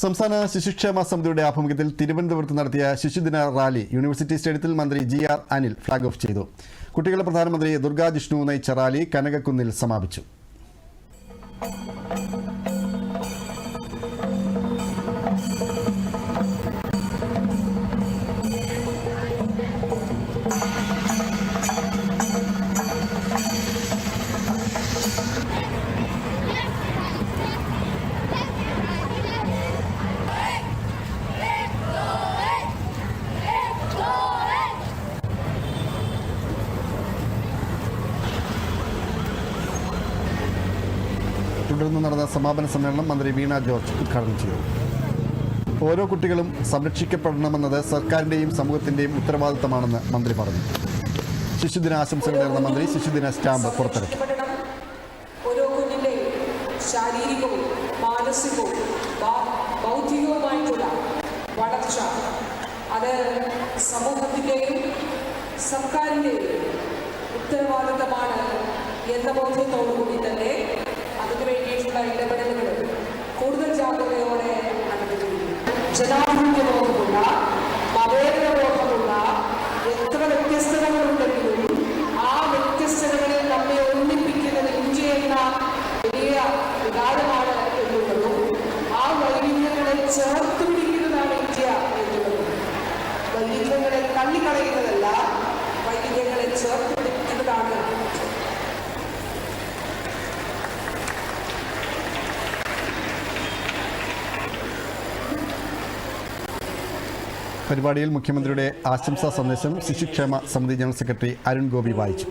സംസ്ഥാന ശിശുക്ഷേമ സമിതിയുടെ ആഭിമുഖ്യത്തിൽ തിരുവനന്തപുരത്ത് നടത്തിയ ശിശുദിന റാലി യൂണിവേഴ്സിറ്റി സ്റ്റേഡിയത്തിൽ മന്ത്രി G R Anil flag off ചെയ്തു. കുട്ടികളെ പ്രധാനമന്ത്രി ദുർഗാ ജിഷ്ണു നയിച്ച റാലി കനകക്കുന്നിൽ സമാപിച്ചു. തുടർന്ന് നടന്ന സമാപന സമ്മേളനം മന്ത്രി വീണ ജോർജ് ഉദ്ഘാടനം ചെയ്തു. ഓരോ കുട്ടികളും സംരക്ഷിക്കപ്പെടണമെന്നത് സർക്കാരിന്റെയും സമൂഹത്തിന്റെയും ഉത്തരവാദിത്തമാണെന്ന് മന്ത്രി പറഞ്ഞു. ശിശുദിന ആശംസകൾ നേർന്ന മന്ത്രി ശിശുദിന സ്റ്റാമ്പ് പുറത്തിറക്കി. ഓരോ ശാരീരികവും മാനസികവും വളർച്ച. സമൂഹത്തിന്റെയും സർക്കാരിന്റെയും ഉത്തരവാദിത്തമാണ് എന്ന ബോധ്യത്തോടുകൂടി തന്നെ జనాభివృద్ధి పోకుండా మా వేరుగా పోకుండా ఎక్కడ వ్యక్తిస్తున్నప్పుడు പരിപാടിയിൽ മുഖ്യമന്ത്രിയുടെ ആശംസാ സന്ദേശം ശിശുക്ഷേമ സമിതി ജനറൽ സെക്രട്ടറി അരുൺ ഗോപി വായിച്ചു.